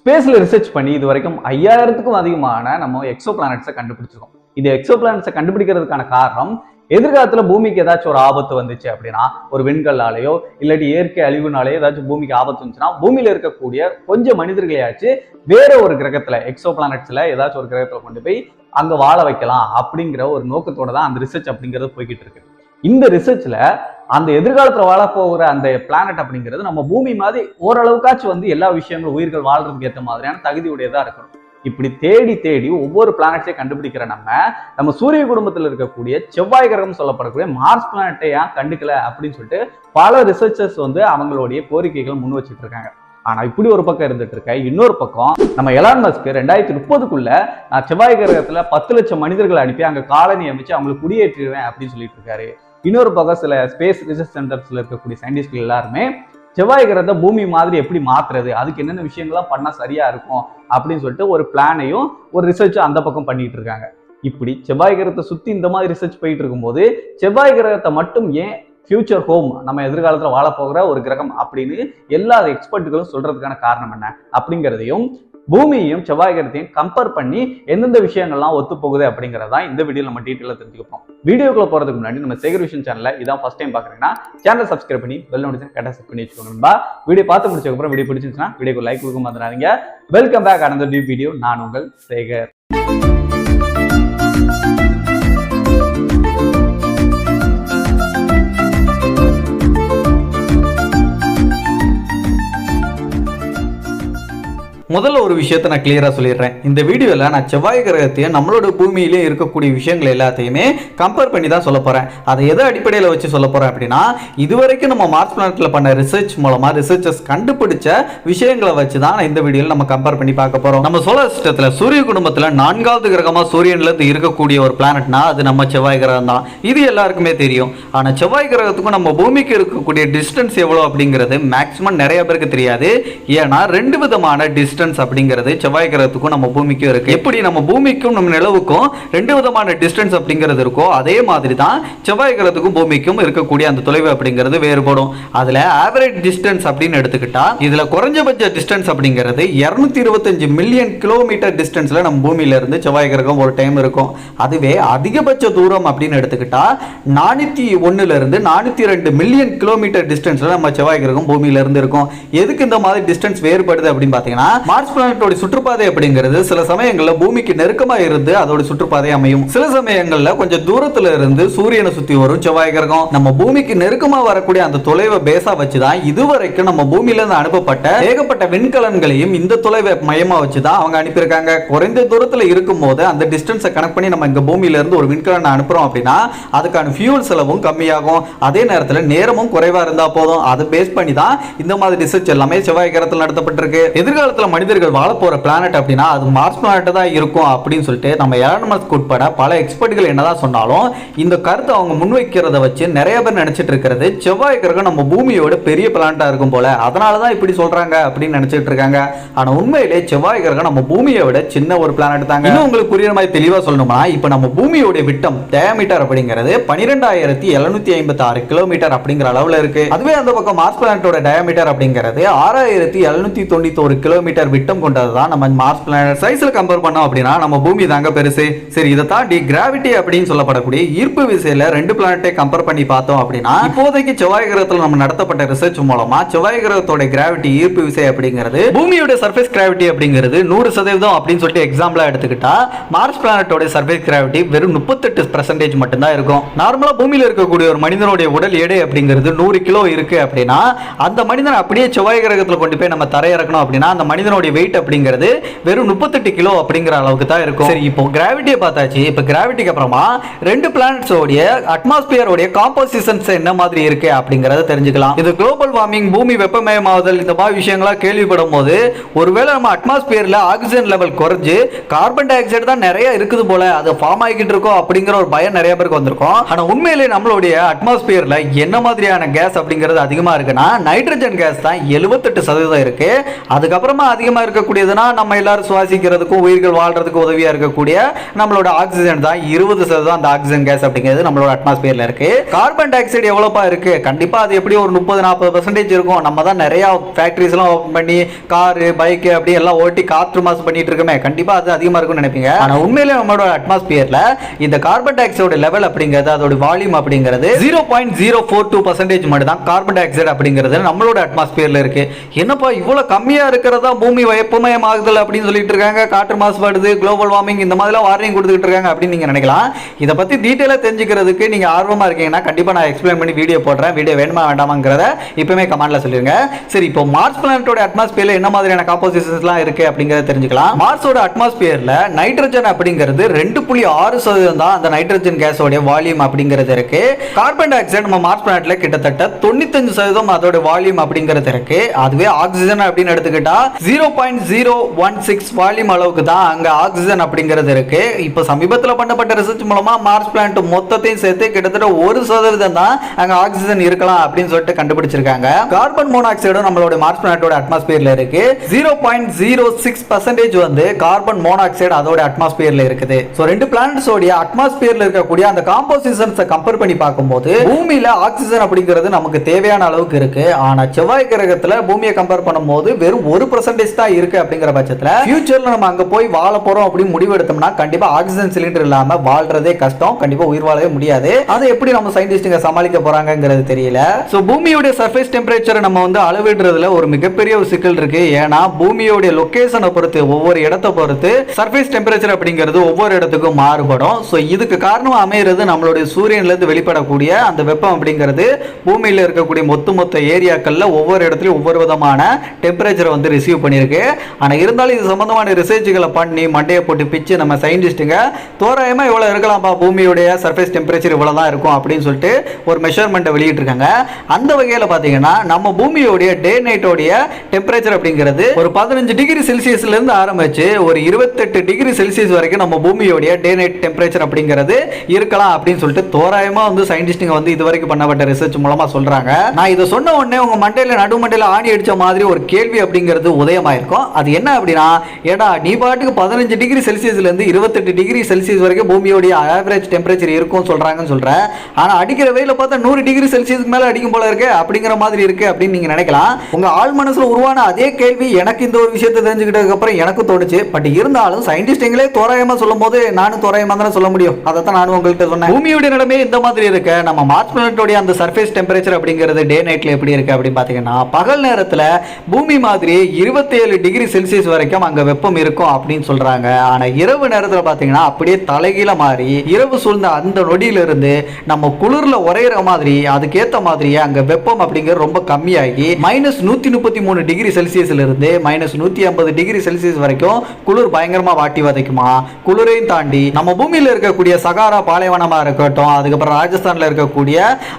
ஸ்பேஸில் ரிசர்ச் பண்ணி இது வரைக்கும் ஐயாயிரத்துக்கும் அதிகமான நம்ம எக்ஸோ பிளானட்ஸை கண்டுபிடிச்சிருக்கோம். இது எக்ஸோ பிளானட்ஸை கண்டுபிடிக்கிறதுக்கான காரணம் எதிர்காலத்தில் பூமிக்கு ஏதாச்சும் ஒரு ஆபத்து வந்துச்சு அப்படின்னா ஒரு விண்கல்லாலேயோ இல்லாட்டி இயற்கை அழிவுனாலேயோ ஏதாச்சும் பூமிக்கு ஆபத்து வந்துச்சுன்னா பூமியில் இருக்கக்கூடிய கொஞ்சம் மனிதர்களையாச்சு வேற ஒரு கிரகத்தில் எக்ஸோ பிளானட்ஸில் ஏதாச்சும் ஒரு கிரகத்தில் கொண்டு போய் அங்கே வாழ வைக்கலாம் அப்படிங்கிற ஒரு நோக்கத்தோட தான் அந்த ரிசர்ச் அப்படிங்கிறது போய்கிட்டு இருக்கு. இந்த ரிசர்ச்சில் அந்த எதிர்காலத்துல வாழப்போகிற அந்த பிளானட் அப்படிங்கிறது நம்ம பூமி மாதிரி ஓரளவுக்காச்சும் வந்து எல்லா விஷயங்களும் உயிர்கள் வாழ்றதுக்கு ஏற்ற மாதிரியான தகுதியுடையதா இருக்கணும். இப்படி தேடி தேடி ஒவ்வொரு பிளானட்ஸையும் கண்டுபிடிக்கிற நம்ம நம்ம சூரிய குடும்பத்தில் இருக்கக்கூடிய செவ்வாய் கிரகம் சொல்லப்படக்கூடிய மார்ஸ் பிளானட்டை ஏன் கண்டுக்கல அப்படின்னு சொல்லிட்டு பல ரிசர்ச்சர்ஸ் வந்து அவங்களுடைய கோரிக்கைகள் முன் வச்சுட்டு இருக்காங்க. ஆனா இப்படி ஒரு பக்கம் இருந்துட்டு இருக்க இன்னொரு பக்கம் நம்ம எலான் மஸ்க் ரெண்டாயிரத்தி முப்பதுக்குள்ள நான் செவ்வாய் கிரகத்துல பத்து லட்சம் மனிதர்களை அனுப்பி அங்க காலனி அமைச்சு அவங்களுக்கு குடியேற்றிடுவேன் அப்படின்னு சொல்லிட்டு இருக்காரு. இன்னொரு பக்கம் சில ஸ்பேஸ் ரிசர்ச் சென்டர்ஸ்ல இருக்கக்கூடிய சயின்டிஸ்ட்கள் எல்லாருமே செவ்வாய் கிரகத்தை பூமி மாதிரி எப்படி மாத்துறது? அதுக்கு என்னென்ன விஷயங்கள்லாம் பண்ணா சரியா இருக்கும்? அப்படின்னு சொல்லிட்டு ஒரு பிளானையும் ஒரு ரிசர்ச்சும் அந்த பக்கம் பண்ணிட்டு இருக்காங்க. இப்படி செவ்வாய் கிரகத்தை சுத்தி இந்த மாதிரி ரிசர்ச் போயிட்டு இருக்கும்போது செவ்வாய் கிரகத்தை மட்டும் ஏன் ஃபியூச்சர் ஹோம் நம்ம எதிர்காலத்தில் வாழ போகிற ஒரு கிரகம் அப்படின்னு எல்லா எக்ஸ்பர்ட்டுகளும் சொல்றதுக்கான காரணம் என்ன? அப்படிங்கிறதையும் பூமியையும் செவ்வாய் கிரகத்தையும் கம்பேர் பண்ணி எந்தெந்த விஷயங்கள்லாம் ஒத்து போகுது அப்படிங்கிறதா இந்த வீடியோ நம்ம டீட்டெயிலாக தெரிஞ்சுக்கப்போம். வீடியோக்குள்ள போறதுக்கு முன்னாடி நம்ம சேகர் விஷன் சேனல்ல இதான் ஃபர்ஸ்ட் டைம் பாக்குறீங்கன்னா சேனல் சப்ஸ்கிரைப் பண்ணி பெல் நோட்டிஃபிகேஷன் கரெக்டாக செட் பண்ணி வச்சுக்கோங்க வீடியோ பார்த்து முடிச்சதுக்கப்புறம் வீடியோ பிடிச்சிருந்துச்சுன்னா வீடியோக்கு லைக் கொடுக்க மறந்துடாதீங்க. Welcome back another new video நான் உங்கள் சேகர். முதல்ல ஒரு விஷயத்த நான் கிளியராக சொல்லிடுறேன். இந்த வீடியோவில் நான் செவ்வாய் கிரகத்தையும் நம்மளோட பூமியிலேயே இருக்கக்கூடிய விஷயங்கள் எல்லாத்தையுமே கம்பேர் பண்ணி தான் சொல்ல போகிறேன் அதை எதை அடிப்படையில் வச்சு சொல்ல போகிறேன் அப்படின்னா இதுவரைக்கும் நம்ம மார்ஸ் பிளானட்டில் பண்ண ரிசர்ச் மூலமாக ரிசர்ச்சர்ஸ் கண்டுபிடிச்ச விஷயங்களை வச்சு தான் நான் இந்த வீடியோவில் நம்ம கம்பேர் பண்ணி பார்க்க போகிறோம் நம்ம சோலார் சிஸ்டத்தில் சூரிய குடும்பத்தில் நான்காவது கிரகமாக சூரியன்லேருந்து இருக்கக்கூடிய ஒரு பிளானட்னா அது நம்ம செவ்வாய் கிரகம் தான். இது எல்லாருக்குமே தெரியும். ஆனால் செவ்வாய் கிரகத்துக்கும் நம்ம பூமிக்கு இருக்கக்கூடிய டிஸ்டன்ஸ் எவ்வளோ அப்படிங்கிறது மேக்ஸிமம் நிறைய பேருக்கு தெரியாது. ஏன்னா ரெண்டு விதமான டிஸ்டன்ஸ் டிஸ்டன்ஸ் அப்படிங்கிறது செவ்வாய் கிரகத்துக்கும் நம்ம பூமிக்கும் இருக்கு. எப்படி நம்ம பூமிக்கும் நம்ம நிலவுக்கும் ரெண்டு விதமான டிஸ்டன்ஸ் அப்படிங்கிறது இருக்கோ அதே மாதிரி தான் செவ்வாய் கிரகத்துக்கும் பூமிக்கும் இருக்கக்கூடிய அந்த தொலைவு அப்படிங்கிறது வேறுபடும். அதில் ஆவரேஜ் டிஸ்டன்ஸ் அப்படின்னு எடுத்துக்கிட்டால் இதில் குறைஞ்சபட்ச டிஸ்டன்ஸ் அப்படிங்கிறது இரநூத்தி இருபத்தஞ்சு மில்லியன் கிலோமீட்டர் டிஸ்டன்ஸில் நம்ம பூமியிலேருந்து செவ்வாய் கிரகம் ஒரு டைம் இருக்கும். அதுவே அதிகபட்ச தூரம் அப்படின்னு எடுத்துக்கிட்டால் நானூற்றி ஒன்றுலேருந்து நானூற்றி ரெண்டு மில்லியன் கிலோமீட்டர் டிஸ்டன்ஸில் நம்ம செவ்வாய் கிரகம் பூமியிலிருந்து இருக்கும். எதுக்கு இந்த மாதிரி டிஸ்டன்ஸ் வேறுபடுது அப்படின்னு பார்த்தீங்கன்னா மார்ஸ் பிளானட்டோட சுற்றுப்பாதை அப்படிங்கிறது சில சமயங்கள்ல பூமிக்கு நெருக்கமா இருந்து அதோட சுற்றுப்பாதை அமையும். சில சமயங்கள்ல கொஞ்சம் தூரத்துல இருந்து சூரியனை சுத்தி வரும் செவ்வாய் கிரகம். நம்ம பூமிக்கு நெருக்கமா வரக்கூடிய அந்த தொலைவை பேஸா வச்சுதான் இதுவரைக்கும் நம்ம பூமியில இருந்து அனுப்பப்பட்ட ஏகப்பட்ட விண்கலன்களையும் இந்த தொலைவை மையமா வச்சுதான் அவங்க அனுப்பியிருக்காங்க. குறைந்த தூரத்துல இருக்கும் போது அந்த டிஸ்டன்ஸை கனெக்ட் பண்ணி நம்ம இந்த பூமியில இருந்து ஒரு விண்கலனை அனுப்புறோம் அப்படின்னா அதுக்கான ஃபியூல் செலவும் கம்மியாகும். அதே நேரத்துல நேரமும் குறைவா இருந்தா போதும். அதை பேஸ் பண்ணி தான் இந்த மாதிரி ரிசர்ச் எல்லாமே செவ்வாய் கிரகத்தில் நடத்தப்பட்டிருக்கு. எதிர்காலத்துல மனிதர்கள் வாழ பிளானட் அப்படின்னா அது மார்ஸ் பிளானட் தான் இருக்கும் அப்படின்னு சொல்லிட்டு நம்ம ஏரன்மஸ்க்கு உட்பட பல எக்ஸ்பர்ட்டுகள் என்னதான் சொன்னாலும் இந்த கருத்தை அவங்க முன்வைக்கிறத வச்சு நிறைய பேர் நினைச்சிட்டு இருக்கிறது செவ்வாய் கிரகம் நம்ம பூமியோட பெரிய பிளானட்டாக இருக்கும் போல. அதனால தான் இப்படி சொல்றாங்க அப்படின்னு நினைச்சிட்டு இருக்காங்க. ஆனால் உண்மையிலே செவ்வாய் கிரகம் நம்ம பூமியை விட சின்ன ஒரு பிளானட் தாங்க. இன்னும் உங்களுக்கு புரியுற மாதிரி தெளிவாக சொல்லணும்னா இப்போ நம்ம பூமியோட விட்டம் டயாமீட்டர் அப்படிங்கிறது பனிரெண்டாயிரத்தி எழுநூத்தி ஐம்பத்தி ஆறு கிலோமீட்டர் அப்படிங்கிற அளவில் இருக்கு. அதுவே அந்த பக்கம் மார்ஸ் பிளானட்டோட டயமீட்டர் அப்படிங்கிறது ஆறாயிரத்தி எழுநூத்தி தொண்ணூத்தி ஒரு கிலோமீட்டர் விட்டம் கொண்டது தான் நம்ம மார்ஸ் பிளானட் சைஸில் கம்பேர் பண்ணோம் அப்படின்னா நம்ம பூமி தாங்க பெருசு. சரி இதை தாண்டி கிராவிட்டி அப்படின்னு சொல்லப்படக்கூடிய ஈர்ப்பு விசையில் ரெண்டு பிளானட்டை கம்பேர் பண்ணி பார்த்தோம் அப்படின்னா இப்போதைக்கு செவ்வாய் கிரகத்தில் நம்ம நடத்தப்பட்ட ரிசர்ச் மூலமா செவ்வாய் கிரகத்தோட கிராவிட்டி ஈர்ப்பு விசை அப்படிங்கிறது பூமியோட சர்ஃபேஸ் கிராவிட்டி அப்படிங்கிறது நூறு சதவீதம் அப்படின்னு சொல்லிட்டு எக்ஸாம்பிளா எடுத்துக்கிட்டா மார்ஸ் பிளானட்டோட சர்ஃபேஸ் கிராவிட்டி வெறும் முப்பத்தெட்டு பர்சன்டேஜ் மட்டும்தான் இருக்கும். நார்மலா பூமியில் இருக்கக்கூடிய ஒரு மனிதனுடைய உடல் எடை அப்படிங்கிறது நூறு கிலோ இருக்கு அப்படின்னா அந்த மனிதன் அப்படியே செவ்வாய் கிரகத்தில் கொண்டு போய் நம்ம தரையிறக்கணும் அப்படின்னா அந்த மனிதன் மனிதனுடைய வெயிட் அப்படிங்கிறது வெறும் முப்பத்தெட்டு கிலோ அப்படிங்கிற அளவுக்கு தான் இருக்கும். சரி இப்போ கிராவிட்டியை பார்த்தாச்சு. இப்போ கிராவிட்டிக்கு அப்புறமா ரெண்டு பிளானட்ஸோடைய அட்மாஸ்பியரோடைய காம்போசிஷன்ஸ் என்ன மாதிரி இருக்கு அப்படிங்கறத தெரிஞ்சுக்கலாம். இது குளோபல் வார்மிங் பூமி வெப்பமயமாதல் இந்த மாதிரி விஷயங்கள்லாம் கேள்விப்படும் போது ஒருவேளை நம்ம அட்மாஸ்பியர்ல ஆக்சிஜன் லெவல் குறைஞ்சு கார்பன் டை ஆக்சைடு தான் நிறைய இருக்குது போல அது ஃபார்ம் ஆகிட்டு இருக்கோம் அப்படிங்கிற ஒரு பயம் நிறைய பேருக்கு வந்திருக்கும். ஆனா உண்மையிலே நம்மளுடைய அட்மாஸ்பியர்ல என்ன மாதிரியான கேஸ் அப்படிங்கிறது அதிகமா இருக்குன்னா நைட்ரஜன் கேஸ் தான் எழுபத்தெட்டு சதவீதம் இருக்கு. அதுக்கப்புறமா அதே அதிகமாக இருக்கக்கூடியதுன்னா நம்ம எல்லாரும் சுவாசிக்கிறதுக்கும் உயிர்கள் வாழ்றதுக்கு உதவியாக இருக்கக்கூடிய நம்மளோட ஆக்சிஜன் தான். இருபது சதவீதம் அந்த ஆக்சிஜன் கேஸ் அப்படிங்கிறது நம்மளோட அட்மாஸ்பியர்ல இருக்கு. கார்பன் டை ஆக்சைடு எவ்வளோப்பா இருக்கு? கண்டிப்பாக அது எப்படி ஒரு முப்பது நாற்பது பர்சன்டேஜ் இருக்கும். நம்ம தான் நிறைய ஃபேக்ட்ரிஸ்லாம் ஓப்பன் பண்ணி காரு பைக்கு அப்படி எல்லாம் ஓட்டி காற்று மாசு பண்ணிட்டு இருக்கோமே. கண்டிப்பா அது அதிகமா இருக்கும்னு நினைப்பீங்க. ஆனால் உண்மையிலே நம்மளோட அட்மாஸ்பியர்ல இந்த கார்பன் டை ஆக்சைடு லெவல் அப்படிங்கிறது அதோட வால்யூம் அப்படிங்கிறது zero point zero four two percentage மட்டும் தான் கார்பன் டை ஆக்சைடு அப்படிங்கிறது நம்மளோட அட்மாஸ்பியர்ல இருக்கு. என்னப்பா இவ்வளவு கம்மியா இருக்கிறதா? பூமி வெப்பமயமாகுதல் அப்படின்னு சொல்லிட்டு இருக்காங்க. காற்று மாசுபாடுது குளோபல் வார்மிங் இந்த மாதிரிலாம் வார்னிங் கொடுத்துட்டு இருக்காங்க அப்படின்னு நீங்க நினைக்கலாம். இதை பத்தி டீட்டெயிலாக தெரிஞ்சுக்கிறதுக்கு நீங்க ஆர்வமா இருக்கீங்கன்னா கண்டிப்பா நான் எக்ஸ்பிளைன் பண்ணி வீடியோ போடுறேன். வீடியோ வேணுமா வேண்டாமாங்கிறத இப்பவுமே கமெண்ட்ல சொல்லிருங்க. சரி இப்போ மார்ஸ் பிளானட்டோட அட்மாஸ்பியர்ல என்ன மாதிரியான காம்போசிஷன்ஸ்லாம் இருக்கு அப்படிங்கிறத தெரிஞ்சுக்கலாம். மார்ஸோட அட்மாஸ்பியர்ல நைட்ரஜன் அப்படிங்கிறது ரெண்டு புள்ளி ஆறு சதவீதம் தான் அந்த நைட்ரஜன் கேஸோட வால்யூம் அப்படிங்கிறது இருக்கு. கார்பன் டை ஆக்சைடு நம்ம மார்ஸ் பிளானட்ல கிட்டத்தட்ட தொண்ணூத்தஞ்சு சதவீதம் அதோட வால்யூம் அப்படிங்கிறது இருக்கு. அதுவே ஆக்சிஜன் அப்படின்னு எடுத்துக்கிட்டா zero point zero one six volume அளவுக்கு தான் அங்க ஆக்சிஜன் அப்படிங்கிறது இருக்கு. இப்போ சமீபத்தில் பண்ணப்பட்ட ரிசர்ச் மூலமா மார்ஸ் பிளான்ட் மொத்தத்தையும் சேர்த்து கிட்டத்தட்ட ஒரு சதவீதம் தான் அங்க ஆக்சிஜன் இருக்கலாம் அப்படின்னு சொல்லிட்டு கண்டுபிடிச்சிருக்காங்க. கார்பன் மோனாக்சைடும் நம்மளோட மார்ஸ் பிளானட்டோட அட்மாஸ்பியர்ல இருக்கு. Zero point zero six percentage வந்து கார்பன் மோனாக்சைடு அதோட அட்மாஸ்பியர்ல இருக்குது. ஸோ ரெண்டு பிளானட்ஸோடைய அட்மாஸ்பியர்ல இருக்கக்கூடிய அந்த காம்போசிஷன்ஸை கம்பேர் பண்ணி பார்க்கும்போது பூமியில ஆக்சிஜன் அப்படிங்கிறது நமக்கு தேவையான அளவுக்கு இருக்கு. ஆனா செவ்வாய் கிரகத்துல பூமியை கம்பேர் பண்ணும்போது வெறும் ஒரு பர்சன்டேஜ் தான் இருக்கு அப்படிங்கிற பட்சத்துல ஃபியூச்சர்ல நம்ம அங்க போய் வாழ போறோம் அப்படின்னு முடிவெடுத்தோம்னா கண்டிப்பா ஆக்சிஜன் சிலிண்டர் இல்லாம வாழ்றதே கஷ்டம். கண்டிப்பா உயிர் வாழவே முடியாது. அதை எப்படி நம்ம சயின்டிஸ்டுங்க சமாளிக்க போறாங்கங்கிறது தெரியல. ஸோ பூமியோட சர்ஃபேஸ் டெம்பரேச்சரை நம்ம வந்து அளவிடுறதுல ஒரு மிகப்பெரிய ஒரு சிக்கல் இருக்கு. ஏன்னா பூமியோடைய லொக்கேஷனை பொறுத்து ஒவ்வொரு இடத்தை பொறுத்து சர்ஃபேஸ் டெம்பரேச்சர் அப்படிங்கிறது ஒவ்வொரு இடத்துக்கும் மாறுபடும். ஸோ இதுக்கு காரணம் அமைகிறது நம்மளுடைய சூரியன்ல இருந்து வெளிப்படக்கூடிய அந்த வெப்பம் அப்படிங்கிறது பூமியில இருக்கக்கூடிய மொத்த மொத்த ஏரியாக்களில் ஒவ்வொரு இடத்துலையும் ஒவ்வொரு விதமான டெம்பரேச்சரை வந்து ரிசீவ் பண்ணி பண்ணியிருக்கு. ஆனால் இருந்தாலும் இது சம்மந்தமான ரிசர்ச்சுகளை பண்ணி மண்டையை போட்டு பிச்சு நம்ம சயின்டிஸ்ட்டுங்க தோராயமாக இவ்வளோ இருக்கலாம்ப்பா பூமியுடைய சர்ஃபேஸ் டெம்பரேச்சர் இவ்வளோ தான் இருக்கும் அப்படின்னு சொல்லிட்டு ஒரு மெஷர்மெண்ட்டை வெளியிட்டிருக்காங்க. அந்த வகையில் பார்த்தீங்கன்னா நம்ம பூமியோடைய டே நைட்டோடைய டெம்பரேச்சர் அப்படிங்கிறது ஒரு பதினஞ்சு டிகிரி செல்சியஸ்லேருந்து ஆரம்பித்து ஒரு இருபத்தெட்டு டிகிரி செல்சியஸ் வரைக்கும் நம்ம பூமியோடைய டே நைட் டெம்பரேச்சர் அப்படிங்கிறது இருக்கலாம் அப்படின்னு சொல்லிட்டு தோராயமாக வந்து சயின்டிஸ்ட்டுங்க வந்து இது வரைக்கும் பண்ணப்பட்ட ரிசர்ச் மூலமாக சொல்கிறாங்க நான் இதை சொன்ன உடனே உங்கள் மண்டையில் நடு மண்டையில ஆணி அடித்த மாதிரி ஒரு கேள்வி அப்படிங்கிறது உதயம் இருக்கும் அது என்ன அப்படின்னா ஏடா நீ பாட்டுக்கு பதினஞ்சு டிகிரி செல்சியஸ்லேருந்து இருபத்தெட்டு டிகிரி செல்சியஸ் வரைக்கும் பூமியோடைய ஆவரேஜ் டெம்பரேச்சர் இருக்கும்னு சொல்கிறாங்கன்னு சொல்கிறேன் ஆனால் அடிக்கிற வெயில பார்த்தா நூறு டிகிரி செல்சியஸ்க்கு மேலே அடிக்கும் போல இருக்கு அப்படிங்கிற மாதிரி இருக்கு அப்படின்னு நீங்கள் நினைக்கலாம். உங்கள் ஆள் மனசில் உருவான அதே கேள்வி எனக்கு இந்த ஒரு விஷயத்தை தெரிஞ்சுக்கிட்டதுக்கப்புறம் எனக்கும் தோணுச்சு. பட் இருந்தாலும் சயின்டிஸ்டுங்களே தோராயமாக சொல்லும் போது நானும் தோராயமாக தானே சொல்ல முடியும். அதை தான் நானும் உங்கள்கிட்ட சொன்னேன். பூமியோட நிலமே இந்த மாதிரி இருக்கு? நம்ம மார்ச் பிளானட்டோடைய அந்த சர்ஃபேஸ் டெம்பரேச்சர் அப்படிங்கிறது டே நைட்டில் எப்படி இருக்கு அப்படின்னு பார்த்தீங்கன்னா பகல் நேரத்தில் பூமி மாதிரி இருபத்தி ஏழு டிகிரி செல்சியஸ் வரைக்கும் அங்க வெப்பம் இருக்கும் அப்படின்னு சொல்றாங்க. ஆனா இரவு நேரத்துல பாத்தீங்கன்னா அப்படியே தலைகீழ மாறி இரவு சூழ்ந்த அந்த நொடியில இருந்து நம்ம குளிர்ல உரையிற மாதிரி அதுக்கேத்த மாதிரியே அங்க வெப்பம் அப்படிங்கிறது ரொம்ப கம்மியாகி மைனஸ் நூத்தி முப்பத்தி மூணு டிகிரி செல்சியஸ்ல இருந்து மைனஸ் நூத்தி ஐம்பது டிகிரி செல்சியஸ் வரைக்கும் குளிர் பயங்கரமா வாட்டி வதைக்குமா? குளிரையும் தாண்டி நம்ம பூமியில இருக்கக்கூடிய சகாரா பாலைவனமா இருக்கட்டும் அதுக்கப்புறம் ராஜஸ்தான்ல இருக்கக்கூடிய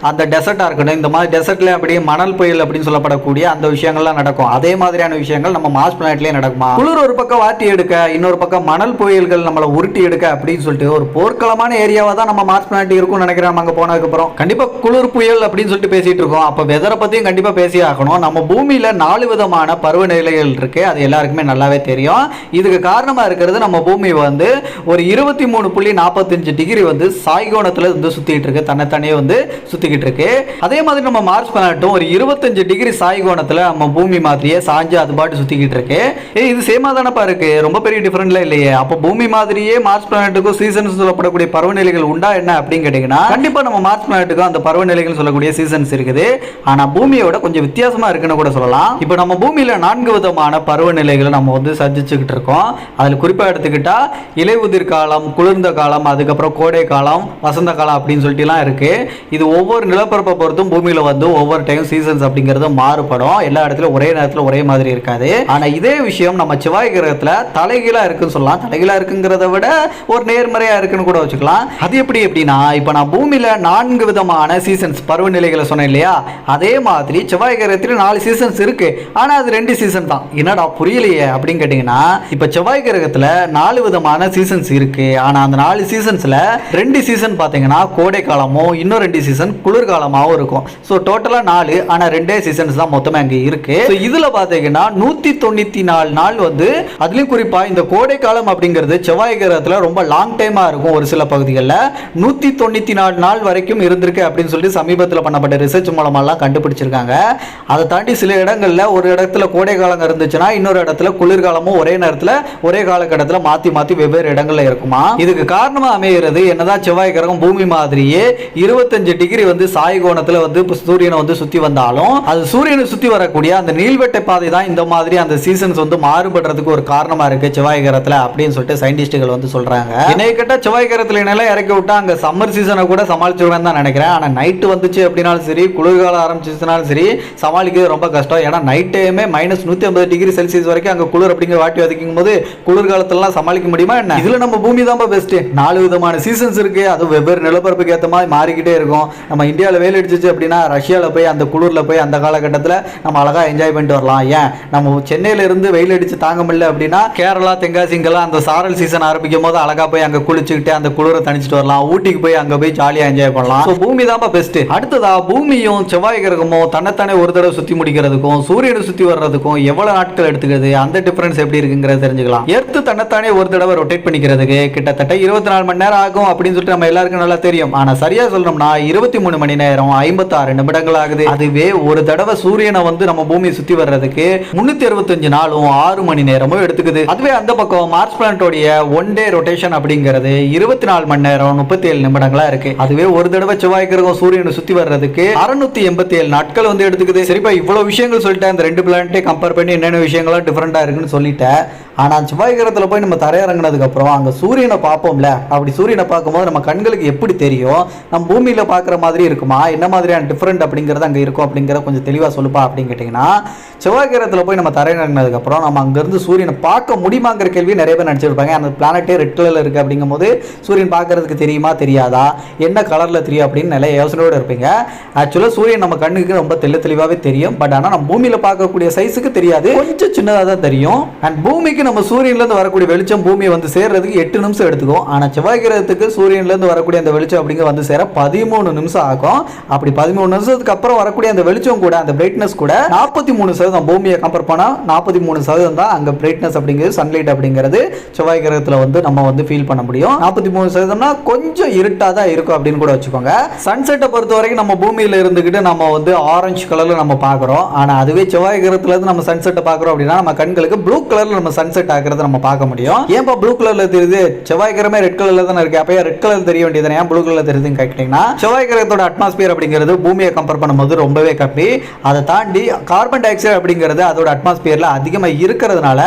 அந்த டெசர்ட்டா இருக்கட்டும் இந்த மாதிரி டெசர்ட்ல அப்படியே மணல் புயல் அப்படின்னு சொல்லப்படக்கூடிய அந்த விஷயங்கள்லாம் நடக்கும். அதே மாதிரியான விஷயங்கள் நம்ம மாஸ் பிளானட்லயே நடக்குமா? குளிர் ஒரு பக்கம் வாட்டி எடுக்க இன்னொரு பக்கம் மணல் புயல்கள் நம்மளை உருட்டி எடுக்க அப்படின்னு சொல்லிட்டு ஒரு போர்க்களமான ஏரியாவா தான் நம்ம மார்ஸ் பிளானட் இருக்கும்னு நினைக்கிறேன் நம்ம அங்க போனதுக்கு அப்புறம். கண்டிப்பா குளிர் புயல் அப்படின்னு சொல்லிட்டு பேசிட்டு இருக்கோம். அப்ப வெதரை பத்தியும் கண்டிப்பா பேசி ஆகணும். நம்ம பூமியில நாலு விதமான பருவநிலைகள் இருக்கு. அது எல்லாருக்குமே நல்லாவே தெரியும். இதுக்கு காரணமா இருக்கிறது நம்ம பூமி வந்து ஒரு இருபத்தி மூணு புள்ளி நாற்பத்தஞ்சு டிகிரி வந்து சாய்கோணத்துல வந்து சுத்திட்டு இருக்கு. தன்னைத்தானே வந்து சுத்திக்கிட்டு இருக்கு. அதே மாதிரி நம்ம மார்ஸ் பிளானட்டும் ஒரு இருபத்தஞ்சு டிகிரி சாய்கோணத்துல நம்ம பூமி மாதிரியே சாஞ்சு அது பாட்டு சுத்திக்கிட்டு இருக்கு. ஏ இது சேமா தானப்பா இருக்கு? ரொம்ப பெரிய டிஃபரெண்ட்ல இல்லையே. அப்போ பூமி மாதிரியே மார்ஸ் பிளானட்டுக்கும் சீசன்ஸ் சொல்லப்படக்கூடிய பருவநிலைகள் உண்டா என்ன அப்படின்னு கேட்டீங்கன்னா கண்டிப்பா நம்ம மார்ஸ் பிளானட்டுக்கும் அந்த பருவநிலைகள் சொல்லக்கூடிய சீசன்ஸ் இருக்குது. ஆனா பூமியோட கொஞ்சம் வித்தியாசமா இருக்குன்னு கூட சொல்லலாம். இப்போ நம்ம பூமியில நான்கு விதமான பருவநிலைகளை நம்ம வந்து சந்திச்சுக்கிட்டு இருக்கோம். அதுல குறிப்பா எடுத்துக்கிட்டா இலையுதிர் காலம் குளிர்ந்த காலம் அதுக்கப்புறம் கோடை காலம் வசந்த காலம் அப்படின்னு சொல்லிட்டுலாம் இருக்கு. இது ஒவ்வொரு நிலப்பரப்பை பொறுத்தும் பூமியில வந்து ஒவ்வொரு டைம் சீசன்ஸ் அப்படிங்கிறது மாறுபடும். எல்லா இடத்துலையும் ஒரே நேரத்தில் ஒரே மாதிரி இருக்காது. ஆனா இதே விஷயம் நம்ம செவ்வாய் கிரகத்துல தலைகீழா இருக்குன்னு சொல்லலாம். தலைகீழா இருக்குங்கிறத விட ஒரு நேர்மறையா இருக்குன்னு கூட வச்சுக்கலாம். அது எப்படி எப்படின்னா இப்போ நான் பூமியில நான்கு விதமான சீசன்ஸ் பருவநிலைகளை சொன்னேன் இல்லையா? அதே மாதிரி செவ்வாய் கிரகத்துல நாலு சீசன்ஸ் இருக்கு. ஆனா அது ரெண்டு சீசன் தான். என்னடா புரியலையே அப்படின்னு கேட்டீங்கன்னா இப்போ செவ்வாய் கிரகத்துல நாலு விதமான சீசன்ஸ் இருக்கு. ஆனா அந்த நாலு சீசன்ஸ்ல ரெண்டு சீசன் பாத்தீங்கன்னா கோடை காலமும் இன்னும் ரெண்டு சீசன் குளிர்காலமாகவும் இருக்கும். ஸோ டோட்டலாக நாலு ஆனால் ரெண்டே சீசன்ஸ் தான் மொத்தமே அங்கே இருக்கு. ஸோ இதில் பார்த்தீங்கன்னா நூற்றி நூத்தி தொண்ணூத்தி நாலு நாள் வந்து அதுலயும் குறிப்பா இந்த கோடை காலம் அப்படிங்கிறது செவ்வாய் கிரகத்துல ரொம்ப லாங் டைமா இருக்கும் ஒரு சில பகுதிகளில். நூத்தி தொண்ணூத்தி நாலு நாள் வரைக்கும் இருந்திருக்கு அப்படின்னு சொல்லிட்டு சமீபத்தில் பண்ணப்பட்ட ரிசர்ச் மூலமெல்லாம் கண்டுபிடிச்சிருக்காங்க. அதை தாண்டி சில இடங்களில் ஒரு இடத்துல கோடை காலம் இருந்துச்சுன்னா இன்னொரு இடத்துல குளிர்காலமும் ஒரே நேரத்தில் ஒரே காலகட்டத்தில் மாத்தி மாத்தி வெவ்வேறு இடங்கள்ல இருக்குமா? இதுக்கு காரணமாக அமைகிறது என்னதான் செவ்வாய் கிரகம் பூமி மாதிரியே இருபத்தஞ்சு டிகிரி வந்து சாய் கோணத்தில் வந்து சூரியனை வந்து சுத்தி வந்தாலும் அது சூரியனை சுற்றி வரக்கூடிய அந்த நீள்வெட்டை பாதை தான் இந்த மாதிரி அந்த சீசன்ஸ் வந்து மாறுபடுறதுக்கு ஒரு காரணமா இருக்கு செவ்வாய் கிரகத்துல அப்படின்னு சொல்லிட்டு சயின்டிஸ்டுகள் வந்து சொல்றாங்க. என்னைய கேட்டா செவ்வாய் கிரகத்துல என்னெல்லாம் இறக்கி விட்டா அங்க சம்மர் சீசனை கூட சமாளிச்சிருவேன் தான் நினைக்கிறேன். ஆனா நைட்டு வந்துச்சு அப்படின்னாலும் சரி குளிர்காலம் ஆரம்பிச்சிச்சுனாலும் சரி சமாளிக்கிறது ரொம்ப கஷ்டம். ஏன்னா நைட் டைமே மைனஸ் நூத்தி ஐம்பது டிகிரி செல்சியஸ் வரைக்கும் அங்க குளிர் அப்படிங்கிற வாட்டி வதைக்கும் போது குளிர்காலத்துலலாம் சமாளிக்க முடியுமா என்ன? இதுல நம்ம பூமி தான் பெஸ்ட் நாலு விதமான சீசன்ஸ் இருக்கு. அது வெவ்வேறு நிலப்பரப்புக்கு ஏற்ற மாதிரி மாறிக்கிட்டே இருக்கும். நம்ம இந்தியாவில் வெயில் அடிச்சிச்சு அப்படின்னா ரஷ்யாவில் போய் அந்த குளிரில் போய் அந்த காலகட்டத்தில் நம்ம அழகாக என்ஜாய் பண்ணிட்டு வரலாம். ஏன்? நம்ம சென்னையில இருந்து வெயில் அடிச்சு தாங்க முடியல அப்படின்னா கேரளா தென்காசிங்கெல்லாம் அந்த சாரல் சீசன் ஆரம்பிக்கும் போது அழகா போய் அங்கே குளிச்சுக்கிட்டு அந்த குளிரை தணிச்சிட்டு வரலாம். ஊட்டிக்கு போய் அங்கே போய் ஜாலியாக என்ஜாய் பண்ணலாம். ஸோ பூமி தான் பெஸ்ட் அடுத்ததா பூமியும் செவ்வாய் கிரகமும் தன்னைத்தானே ஒரு தடவை சுற்றி முடிக்கிறதுக்கும் சூரியனை சுற்றி வர்றதுக்கும் எவ்வளவு நாட்கள் எடுத்துக்கிறது அந்த டிஃபரன்ஸ் எப்படி இருக்குங்கிறத தெரிஞ்சுக்கலாம். எர்த்து தன்னைத்தானே ஒரு தடவை ரொட்டேட் பண்ணிக்கிறதுக்கு கிட்டத்தட்ட இருபத்தி நாலு மணி நேரம் ஆகும் அப்படின்னு சொல்லிட்டு நம்ம எல்லாருக்கும் நல்லா தெரியும். ஆனா சரியா சொல்றோம்னா இருபத்தி மூணு மணி நேரம் ஐம்பத்தாறு நிமிடங்கள் ஆகுது. அதுவே ஒரு தடவை சூரியனை வந்து நம்ம பூமியை சுத்தி வர்றதுக்கு முன்னூத்தி இருபத்தஞ்சு நாளும் ஆறு மணி நேரமும் எடுத்துக்குது. அதுவே அந்த பக்கம் மார்ஸ் பிளானட்டோடைய ஒன் டே ரொட்டேஷன் அப்படிங்கிறது இருபத்தி நாலு மணி நேரம் முப்பத்தி ஏழு நிமிடங்களா இருக்கு. அதுவே ஒரு தடவை செவ்வாய் கிரகம் சூரியனை சுத்தி வர்றதுக்கு அறுநூத்தி எண்பத்தி ஏழு நாட்கள் வந்து எடுத்துக்குது. சரிப்பா இவ்வளவு விஷயங்கள் சொல்லிட்டேன். இந்த ரெண்டு பிளானட்டே கம்பேர் பண்ணி என்னென்ன விஷயங்கள்லாம் டிஃப்ரெண்டா இருக்குன்னு சொல்லிட்டேன். ஆனால் செவ்வாய் கிரகத்தில் போய் நம்ம தரையிறங்கினதுக்கு அப்புறம் சூரியனை பார்ப்போம்ல அப்படி சூரியனை பார்க்கும்போது நம்ம கண்களுக்கு எப்படி தெரியும்? நம்ம பூமியில் பார்க்குற மாதிரி இருக்குமா? என்ன மாதிரியான டிஃப்ரெண்ட் அப்படிங்கிறது அங்கே இருக்கும் அப்படிங்கிறத கொஞ்சம் தெளிவாக சொல்லுப்பா அப்படின்னு கேட்டிங்கன்னா செவ்வாய் கிரகத்தில் போய் நம்ம தரையிறங்கினதுக்கு அப்புறம் நம்ம அங்கேருந்து சூரியனை பார்க்க முடியுமாங்கிற கேள்வி நிறைய பேர் நினச்சிருப்பாங்க. அந்த பிளானட்டே ரெட் கலர்ல இருக்கு அப்படிங்கும்போது சூரியன் பார்க்கறதுக்கு தெரியுமா தெரியாதா? என்ன கலரில் தெரியும் அப்படின்னு நிறைய யோசனையோடு இருப்பீங்க. ஆக்சுவலாக சூரியன் நம்ம கண்ணுக்கு ரொம்ப தெள்ள தெளிவாகவே தெரியும். பட் ஆனால் நம்ம பூமியில் பார்க்கக்கூடிய சைஸுக்கு தெரியாது. கொஞ்சம் சின்னதாக தான் தெரியும். அண்ட் பூமிக்கு நம்ம சூரியன்லேருந்து வரக்கூடிய வெளிச்சம் பூமியை வந்து சேர்றதுக்கு எட்டு நிமிஷம் எடுத்துக்கும். ஆனால் செவ்வாய் கிரகத்துக்கு சூரியன்லேருந்து வரக்கூடிய அந்த வெளிச்சம் அப்படிங்க வந்து சேர பதிமூணு நிமிஷம் ஆகும். அப்படி பதிமூணு நிமிஷத்துக்கு அப்புறம் வரக்கூடிய அந்த வெளிச்சம் கூட அந்த பிரைட்னஸ் கூட நாற்பத்தி மூணு சதவீதம் பூமியை கம்பேர் பண்ணால் நாற்பத்தி மூணு சதவீதம் தான் அங்கே பிரைட்னஸ் அப்படிங்கிறது சன்லைட் அப்படிங்கிறது செவ்வாய் கிரகத்தில் வந்து நம்ம வந்து ஃபீல் பண்ண முடியும். நாற்பத்தி மூணு சதவீதம்னா கொஞ்சம் இருட்டாக தான் இருக்கும் அப்படின்னு கூட வச்சுக்கோங்க. சன்செட்டை பொறுத்த வரைக்கும் நம்ம பூமியில் இருந்துக்கிட்டு நம்ம வந்து ஆரஞ்சு கலரில் நம்ம பார்க்குறோம். ஆனால் அதுவே செவ்வாய் கிரகத்துலேருந்து நம்ம சன்செட்டை பார்க்குறோம் அப்படின்னா நம்ம கண்களுக்கு ப்ளூ கலரில் நம்ம சன் சன்செட் ஆகிறத நம்ம பார்க்க முடியும். ஏன்பா ப்ளூ கலர்ல தெரியுது? செவ்வாய் கிரமே ரெட் கலர்ல தானே இருக்கு. அப்பயே ரெட் கலர் தெரிய வேண்டியது ஏன் ப்ளூ கலர்ல தெரியுதுன்னு கேட்டீங்கன்னா செவ்வாய் கிரகத்தோட அட்மாஸ்பியர் அப்படிங்கிறது பூமியை கம்பேர் பண்ணும்போது ரொம்பவே கம்மி. அதை தாண்டி கார்பன் டை ஆக்சைடு அப்படிங்கிறது அதோட அட்மாஸ்பியர்ல அதிகமாக இருக்கிறதுனால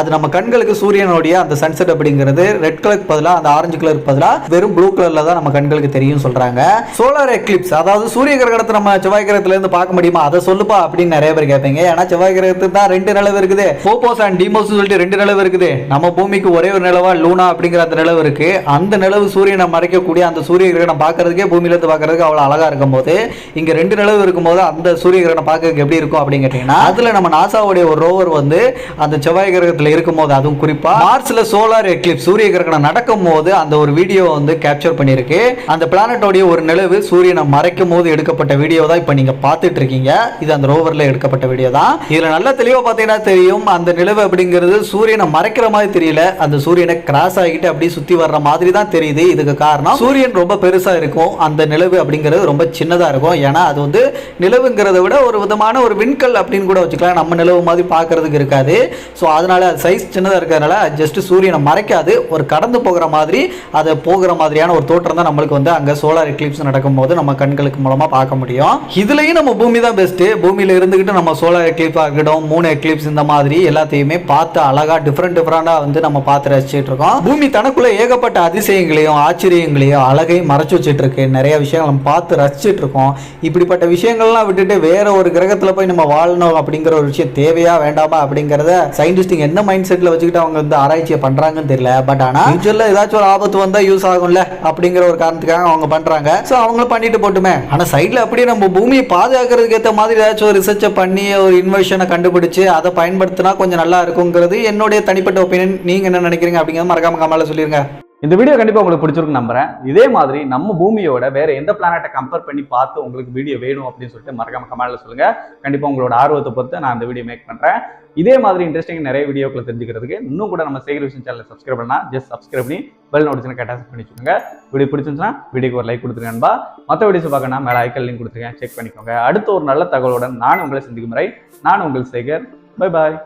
அது நம்ம கண்களுக்கு சூரியனுடைய அந்த சன்செட் அப்படிங்கிறது ரெட் கலருக்கு பதிலாக அந்த ஆரஞ்சு கலருக்கு பதிலாக வெறும் ப்ளூ கலர்ல தான் நம்ம கண்களுக்கு தெரியும் சொல்றாங்க. சோலார் எக்லிப்ஸ் அதாவது சூரிய கிரகணத்தை நம்ம செவ்வாய் கிரகத்துல இருந்து பார்க்க முடியுமா? அதை சொல்லுப்பா அப்படின்னு நிறைய பேர் கேட்பீங்க. ஏன்னா செவ்வாய் கிரகத்துக்கு தான் ரெண்டு நிலவு இருக்குது. போபோஸ் அண்ட் டிமோஸ் சொல்லிட்டு ரெண்டு நிலவு இருக்குது. நம்ம பூமிக்கு ஒரே ஒரு நிலவா லூனா அப்படிங்கிற அந்த நிலவு இருக்கு. அந்த நிலவு சூரியனை மறைக்கக்கூடிய அந்த சூரிய கிரகணம் பார்க்கறதுக்கே பூமியில இருந்து பார்க்கறதுக்கு அவ்வளோ அழகா இருக்கும் போது இங்க ரெண்டு நிலவு இருக்கும்போது அந்த சூரிய கிரகணம் பார்க்கறதுக்கு எப்படி இருக்கும் அப்படின்னு கேட்டீங்கன்னா அதுல நம்ம நாசாவுடைய ஒரு ரோவர் வந்து அந்த செவ்வாய் கிரகத்தில் இருக்கும்போது அதுவும் குறிப்பா மார்ஸ்ல சோலார் எக்லிப்ஸ் சூரிய கிரகணம் நடக்கும் போது அந்த ஒரு வீடியோ வந்து கேப்சர் பண்ணியிருக்கு. அந்த பிளானட்டோடைய ஒரு நிலவு சூரியனை மறைக்கும் போது எடுக்கப்பட்ட வீடியோ தான் இப்போ நீங்க பார்த்துட்டு இருக்கீங்க. இது அந்த ரோவர்ல எடுக்கப்பட்ட வீடியோ தான். இதுல நல்லா தெளிவா பார்த்தீங்கன்னா தெரியும் அந்த நிலவு அப்படிங்கிறது சூரியனை மறைக்கிற மாதிரி தெரியல. அந்த சூரியனை கிராஸ் ஆகிட்டு அப்படியே சுத்தி வர்ற மாதிரி தான் தெரியுது. இதுக்கு காரணம் சூரியன் ரொம்ப பெருசா இருக்கும். அந்த நிலவு அப்படிங்கிறது ரொம்ப சின்னதா இருக்கும். ஏன்னா அது வந்து நிலவுங்கிறத விட ஒரு விதமான ஒரு விண்கல் அப்படின்னு கூட வச்சுக்கலாம். நம்ம நிலவு மாதிரி பார்க்கறதுக்கு இருக்காது. ஸோ அதனால அது சைஸ் சின்னதாக இருக்கிறதுனால ஜஸ்ட் சூரியனை மறைக்காது. ஒரு கடந்து போகிற மாதிரி அதை போகிற மாதிரியான ஒரு தோற்றம் தான் நம்மளுக்கு வந்து அங்கே சோலார் எக்லிப்ஸ் நடக்கும்போது நம்ம கண்களுக்கு மூலமாக பார்க்க முடியும். இதுலேயும் நம்ம பூமி தான் பெஸ்ட்டு பூமியில் இருந்துக்கிட்டு நம்ம சோலார் எக்லிப்ஸ் ஆகட்டும் மூணு எக்லிப்ஸ் இந்த மாதிரி எல்லாத்தையுமே பார்த்து அழகாக டிஃப்ரெண்ட் டிஃப்ரெண்டாக வந்து நம்ம பார்த்து ரசிச்சுட்டு இருக்கோம். பூமி தனக்குள்ள ஏகப்பட்ட அதிசயங்களையும் ஆச்சரியங்களையும் அழகையும் மறைச்சு வச்சுட்டு இருக்கு. நிறைய விஷயங்கள் நம்ம பார்த்து ரசிச்சுட்டு இருக்கோம். இப்படிப்பட்ட விஷயங்கள்லாம் விட்டுட்டு வேற ஒரு கிரகத்தில் போய் நம்ம வாழணும் அப்படிங்கிற ஒரு விஷயம் தேவையா வேண்டாமா அப்படிங்கிறத சயின்டிஸ்டிங் என்ன மைண்ட் செட்டில் வச்சுக்கிட்டு அவங்க வந்து ஆராய்ச்சியை பண்ணுறாங்கன்னு தெரியல. பட் ஆனால் ஃபியூச்சரில் ஏதாச்சும் ஒரு ஆபத்து வந்தால் யூஸ் ஆகும்ல அப்படிங்கிற ஒரு காரணத்துக்காக அவங்க பண்ணுறாங்க ஸோ அவங்களும் பண்ணிட்டு போட்டுமே. ஆனால் சைடில் அப்படியே நம்ம பூமியை பாதுகாக்கிறதுக்கு ஏற்ற மாதிரி ஏதாச்சும் ஒரு ரிசர்ச்சை பண்ணி ஒரு இன்வெஷனை கண்டுபிடிச்சு அதை பயன்படுத்தினா கொஞ்சம் நல்லா இருக்குங்கிறது என்னுடைய தனிப்பட்ட ஒப்பீனியன் நீங்கள் என்ன நினைக்கிறீங்க அப்படிங்கிறத மறக்காம கமால சொல்லிருங்க. இந்த வீடியோ கண்டிப்பாக உங்களுக்கு பிடிச்சிருக்கு நம்புறேன். இதே மாதிரி நம்ம பூமியோட வேற எந்த பிளானட்டை கம்பேர் பண்ணி பார்த்து உங்களுக்கு வீடியோ வேணும் அப்படின்னு சொல்லிட்டு மறக்காம கமெண்ட்ல சொல்லுங்க. கண்டிப்பாக உங்களோட ஆர்வத்தை பொறுத்து நான் அந்த வீடியோ மேக் பண்றேன். இதே மாதிரி இன்ட்ரெஸ்டிங் நிறைய வீடியோக்களை தெரிஞ்சுக்கிறதுக்கு இன்னும் கூட நம்ம சேகர் விஷயம் சேனலை சப்ஸ்கிரைப் பண்ணா ஜஸ்ட் சப்ஸ்கிரைப் பண்ணி பெல் நோட்டிஃபிகேஷன் கட்டாசம் பண்ணி வச்சுக்கோங்க. வீடியோ பிடிச்சிருந்துச்சுன்னா வீடியோக்கு ஒரு லைக் கொடுத்துருங்க நண்பா. மற்ற வீடியோஸ் பார்க்கணும் மேலே ஐக்கல் லிங்க் கொடுத்துருங்க. செக் பண்ணிக்கோங்க. அடுத்த ஒரு நல்ல தகவலுடன் நான் உங்களை சந்திக்கும் முறை நான் உங்கள் சேகர். Bye bye